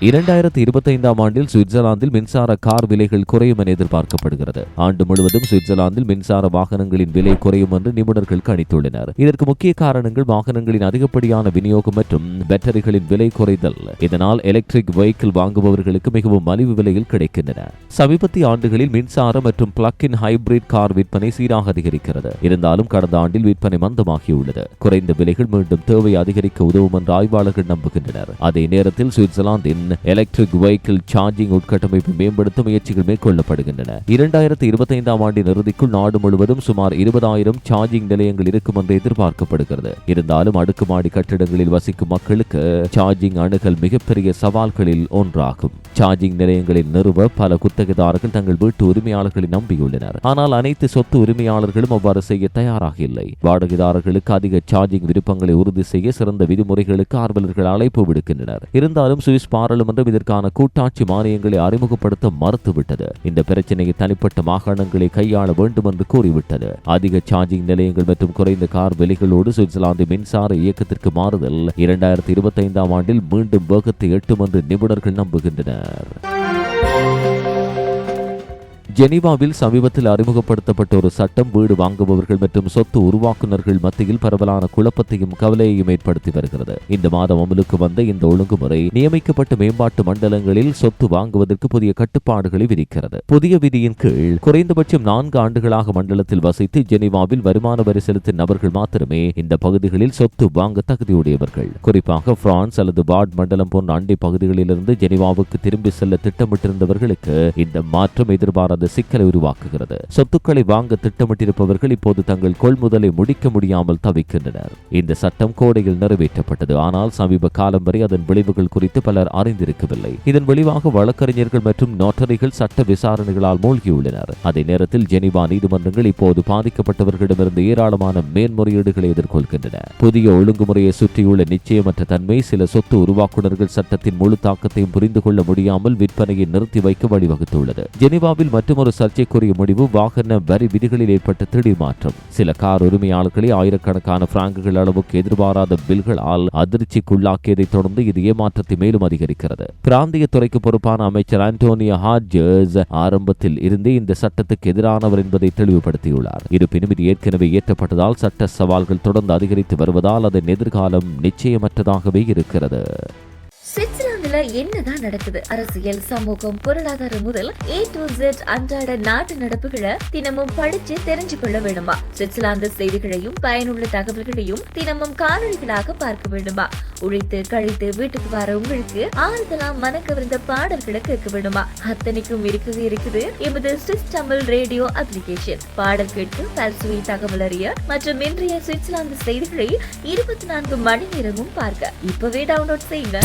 இரண்டாயிரத்தி இருபத்தைந்தாம் ஆண்டில் சுவிட்சர்லாந்தில் மின்சார கார் விலைகள் குறையும் என எதிர்பார்க்கப்படுகிறது. ஆண்டு முழுவதும் சுவிட்சர்லாந்தில் மின்சார வாகனங்களின் விலை குறையும் என்று நிபுணர்கள் கணித்துள்ளனர். இதற்கு முக்கிய காரணங்கள் வாகனங்களின் அதிகப்படியான விநியோகம் மற்றும் பேட்டரிகளின் விலை குறைதல். இதனால் எலக்ட்ரிக் வெஹிக்கிள் வாங்குபவர்களுக்கு மிகவும் மலிவு விலையில் கிடைக்கின்றன. சமீபத்திய ஆண்டுகளில் மின்சார மற்றும் பிளக் இன் ஹைபிரிட் கார் விற்பனை சீராக அதிகரிக்கிறது. இருந்தாலும் கடந்த ஆண்டில் விற்பனை மந்தமாகியுள்ளது. குறைந்த விலைகள் மீண்டும் தேவை அதிகரிக்க உதவும் என்று ஆய்வாளர்கள் நம்புகின்றனர். அதே நேரத்தில் சுவிட்சர்லாந்தின் எலக்ட்ரிக் வெஹிக்கிள் சார்ஜிங் உட்கட்டமைப்பை மேம்படுத்த முயற்சிகள் மேற்கொள்ளப்படுகின்றன. இரண்டாயிரத்தி இருபத்தைந்தாம் ஆண்டின் இறுதிக்குள் நாடு முழுவதும் சுமார் இருபதாயிரம் சார்ஜிங் நிலையங்கள் இருக்கும் என்று எதிர்பார்க்கப்படுகிறது. இருந்தாலும் அடுக்குமாடி கட்டிடங்களில் வசிக்கும் மக்களுக்கு சார்ஜிங் அணுகல் மிகப்பெரிய சவால்களில் ஒன்றாகும். சார்ஜிங் நிலையங்களை நிறுவ பல குத்தகைதாரர்கள் தங்கள் வீட்டு உரிமையாளர்களை நம்பியுள்ளனர். ஆனால் அனைத்து சொத்து உரிமையாளர்களும் அவ்வாறு செய்ய தயாராக இல்லை. வாடகைதாரர்களுக்கு அதிக சார்ஜிங் விருப்பங்களை உறுதி செய்ய சிறந்த விதிமுறைகளுக்கு ஆர்வலர்கள் அழைப்பு விடுக்கின்றனர். இருந்தாலும் சுவிஸ் பாராளுமன்றம் இதற்கான கூட்டாட்சி மானியங்களை அறிமுகப்படுத்த மறுத்துவிட்டது. இந்த பிரச்சனையை தனிப்பட்ட மாகாணங்களை கையாள வேண்டும் என்று கூறிவிட்டது. அதிக சார்ஜிங் நிலையங்கள் மற்றும் குறைந்த கார் விலைகளோடு சுவிட்சர்லாந்து மின்சார இயக்கத்திற்கு மாறுதல் இரண்டாயிரத்தி இருபத்தைந்தாம் ஆண்டில் மீண்டும் வேகத்தை எட்டும் என்று நிபுணர்கள் நம்புகின்றனர். Bar. ஜெனீவாவில் சமீபத்தில் அறிமுகப்படுத்தப்பட்ட ஒரு சட்டம் வீடு வாங்குபவர்கள் மற்றும் சொத்து உருவாக்குநர்கள் மத்தியில் பரவலான குழப்பத்தையும் கவலையையும் ஏற்படுத்தி வருகிறது. இந்த மாதம் அமலுக்கு வந்த இந்த ஒழுங்குமுறை நியமிக்கப்பட்ட மேம்பாட்டு மண்டலங்களில் சொத்து வாங்குவதற்கு புதிய கட்டுப்பாடுகளை விதிக்கிறது. புதிய விதியின் கீழ் குறைந்தபட்சம் நான்கு ஆண்டுகளாக மண்டலத்தில் வசித்து ஜெனீவாவில் வருமான வரி செலுத்தும் நபர்கள் மாத்திரமே இந்த பகுதிகளில் சொத்து வாங்க தகுதியுடையவர்கள். குறிப்பாக பிரான்ஸ் அல்லது வார்ட் மண்டலம் போன்ற அண்டை பகுதிகளிலிருந்து ஜெனீவாவுக்கு திரும்பி செல்ல திட்டமிட்டிருந்தவர்களுக்கு இந்த மாற்றம் எதிர்பாராத சிக்கலை உருவாக்குகிறது. சொத்துக்களை வாங்க திட்டமிட்டிருப்பவர்கள் இப்போது தங்கள் கொள்முதலை முடிக்க முடியாமல் தவிக்கின்றனர். இந்த சட்டம் கோடையில் நிறைவேற்றப்பட்டது. ஆனால் சமீப காலம் வரை அதன் விளைவுகள் குறித்து பலர் அறிந்திருக்கவில்லை. இதன் விளைவாக வழக்கறிஞர்கள் மற்றும் நோட்டரிகள் சட்ட விசாரணைகளால் மூழ்கியுள்ளனர். அதே நேரத்தில் ஜெனிவா நீதிமன்றங்கள் இப்போது பாதிக்கப்பட்டவர்களிடமிருந்து ஏராளமான மேன்முறையீடுகளை எதிர்கொள்கின்றன. புதிய ஒழுங்குமுறையை சுற்றியுள்ள நிச்சயமற்ற தன்மை சில சொத்து உருவாக்குநர்கள் சட்டத்தின் முழு தாக்கத்தையும் புரிந்து கொள்ள முடியாமல் விற்பனையை நிறுத்தி வைக்க வழிவகுத்துள்ளது. ஜெனிவாவில் ஒரு சர்ச்சைக்குரிய முடிவு வாகன வரி விதிகளில் ஏற்பட்ட திடீர் மாற்றம். சில கார் உரிமையாளர்களை ஆயிரக்கணக்கான பிராங்குகள் அளவுக்கு எதிர்பாராத பில்களால் அதிர்ச்சிக்குள்ளாக்கியதை தொடர்ந்து இது ஏமாற்றத்தை மேலும் அதிகரிக்கிறது. பிராந்திய துறைக்கு பொறுப்பான அமைச்சர் ஆண்டோனியோ ஹார்ஜர்ஸ் ஆரம்பத்தில் இருந்தே இந்த சட்டத்துக்கு எதிரானவர் என்பதை தெளிவுபடுத்தியுள்ளார். இருப்பினும் இது ஏற்கனவே ஏற்றப்பட்டதால் சட்ட சவால்கள் தொடர்ந்து அதிகரித்து வருவதால் அதன் எதிர்காலம் நிச்சயமற்றதாகவே இருக்கிறது. என்னதான் நடக்குது? அரசியல் சமூகம் பொருளாதாரம் முதல் ஏ டு ஜெட் அன்றாட நாட்டு நடப்புகளை தினமும் படிச்சு தெரிஞ்சு கொள்ள வேண்டுமா? சுவிட்சர்லாந்து செய்திகளையும் பயனுள்ள தகவல்களையும் தினமும் காணொளிகளாக பார்க்க வேண்டுமா? உழைத்து கழித்து வீட்டுக்கு வர உங்களுக்கு ஆறுதலா மனக்கவிருந்த பாடல்களை கேட்க வேண்டுமா? அத்தனைக்கும் இருக்குது இருக்குது எமது சுவிஸ் தமிழ் ரேடியோ அப்ளிகேஷன் பாடல் கேட்டு பல்சுவை தகவல் அறிய மற்றும் இன்றைய சுவிட்சர்லாந்து செய்திகளை இருபத்தி நான்கு மணி நேரமும் பார்க்க. இப்பவே டவுன்லோட் செய்யுங்க.